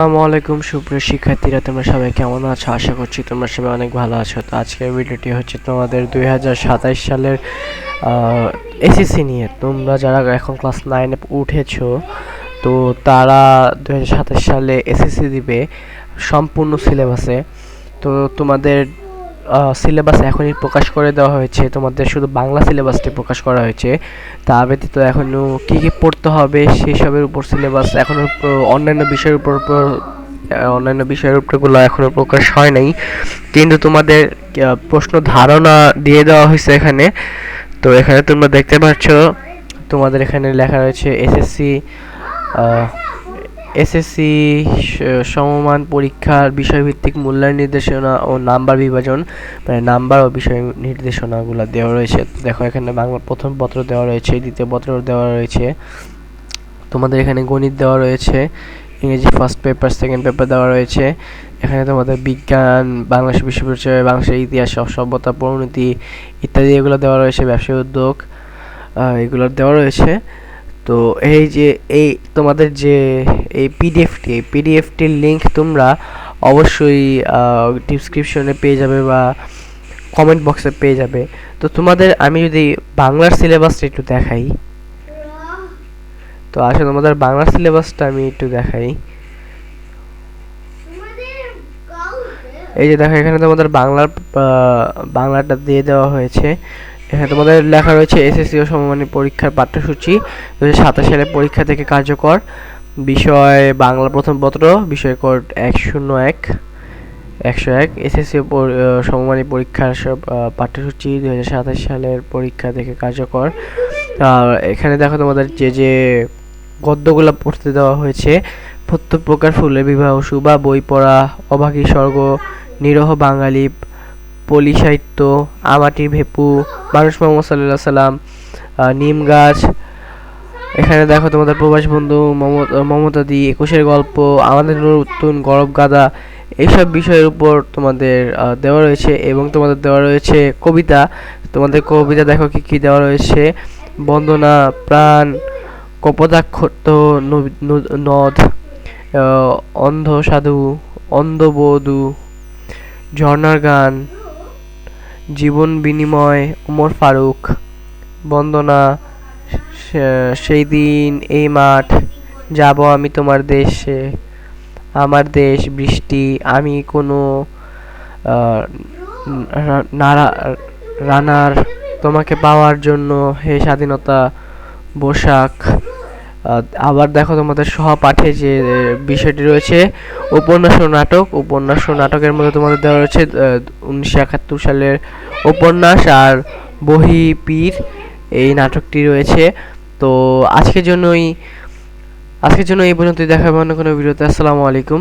আসসালামু আলাইকুম, সুপ্রিয় শিক্ষার্থীরা, তোমরা সবাই কেমন আছো? আশা করছি তোমরা সবাই অনেক ভালো আছো। তো আজকের ভিডিওটি হচ্ছে তোমাদের দুই সালের এসএসসি নিয়ে। তোমরা যারা এখন ক্লাস নাইনে উঠেছো, তো তারা দুই হাজার সাতাশ সালে এসএসসি দিবে, সম্পূর্ণ সিলেবাসে। তো তোমাদের সিলেবাস এখনই প্রকাশ করে দেওয়া হয়েছে। তোমাদের শুধু বাংলা সিলেবাসটি প্রকাশ করা হয়েছে। তা ব্যতীত এখনও কী কী পড়তে হবে সেই সবের উপর সিলেবাস এখনও অন্যান্য বিষয়ের উপর- অন্যান্য বিষয়ের উপরগুলো এখনও প্রকাশ হয় নাই। কিন্তু তোমাদের প্রশ্ন ধারণা দিয়ে দেওয়া হয়েছে এখানে। তো এখানে তোমরা দেখতে পাচ্ছ, তোমাদের এখানে লেখা রয়েছে এসএসসি এসএসসি সমমান পরীক্ষার বিষয়ভিত্তিক মূল্যায়ন নির্দেশনা ও নাম্বার বিভাজন মানে নাম্বার ও বিষয় নির্দেশনাগুলো দেওয়া রয়েছে। দেখো, এখানে বাংলা প্রথম পত্র দেওয়া রয়েছে, দ্বিতীয় পত্র দেওয়া রয়েছে। তোমাদের এখানে গণিত দেওয়া রয়েছে, ইংরেজি ফার্স্ট পেপার সেকেন্ড পেপার দেওয়া রয়েছে। এখানে তোমাদের বিজ্ঞান বাংলাদেশ বিশ্ববিদ্যালয় বাংলাদেশের ইতিহাস সভ্যতা, পরিণতি ইত্যাদি এগুলো দেওয়া রয়েছে, ব্যবসায় উদ্যোগ এগুলো দেওয়া রয়েছে। তো এই যে, এই তোমাদের যে, এই পিডিএফটি এই পিডিএফটির লিংক তোমরা অবশ্যই ডিসক্রিপশনে পেয়ে যাবে বা কমেন্ট বক্সে পেয়ে যাবে। তো তোমাদের আমি যদি বাংলার সিলেবাসটা একটু দেখাই। তো আসলে তোমাদের বাংলার সিলেবাসটা আমি একটু দেখাই। এই যে দেখো, এখানে তোমাদের বাংলার বাংলাটা দিয়ে দেওয়া হয়েছে। এখানে তোমাদের লেখা রয়েছে এসএসসি ও সমমানের পরীক্ষার পাঠ্যসূচি। দু হাজার সাতাশ সালে পরীক্ষা থেকে কার্যকর। বিষয়, বাংলা প্রথম পত্র, বিষয় কোড এক শূন্য এক একশো এক, এসএসসি সমমানী পরীক্ষার পাঠ্যসূচি দু সাতাশ সালের পরীক্ষা থেকে কার্যকর। এখানে দেখো তোমাদের যে যে গদ্যগুলো পড়তে দেওয়া হয়েছে, প্রত্যেক প্রকার ফুলের বিবাহ সুবা বই পড়া, অভাগী স্বর্গ, নিরহ বাঙালি পলি সাহিত্য আমাটির ভেপু, মানুষ মোহাম্মদ সাল্লাহ সাল্লাম নিম গাছ। এখানে দেখো তোমাদের প্রবাস বন্ধু মমতা মমতাদি একুশের গল্প, আমাদের নতুন গরব গাদা, এইসব বিষয়ের উপর তোমাদের দেওয়া রয়েছে এবং তোমাদের দেওয়া রয়েছে কবিতা। তোমাদের কবিতা দেখো কি কি দেওয়া রয়েছে? বন্দনা, প্রাণ কপোতাক্ষ নদ অন্ধ সাধু, অন্ধবধূ, ঝর্ণার গান জীবন বিনিময় ওমর ফারুক। বন্দনা সেই দিন, এই মাঠ, যাব আমি তোমার দেশে। আমার দেশ, বৃষ্টি, আমি কোনো রানার তোমাকে পাওয়ার জন্য হে স্বাধীনতা পোশাক। আবার দেখো তোমাদের সহপাঠে যে বিষয়টি রয়েছে, উপন্যাস ও নাটক। উপন্যাস ও নাটকের মধ্যে তোমাদের দেওয়া রয়েছে উনিশশো একাত্তর সালের উপন্যাস আর বহি পীর। এই নাটকটি রয়েছে। তো আজকের জন্যই, আজকের জন্য এই পর্যন্তই। দেখাবো অন্য কোনো ভিডিওতে। আসসালামু আলাইকুম।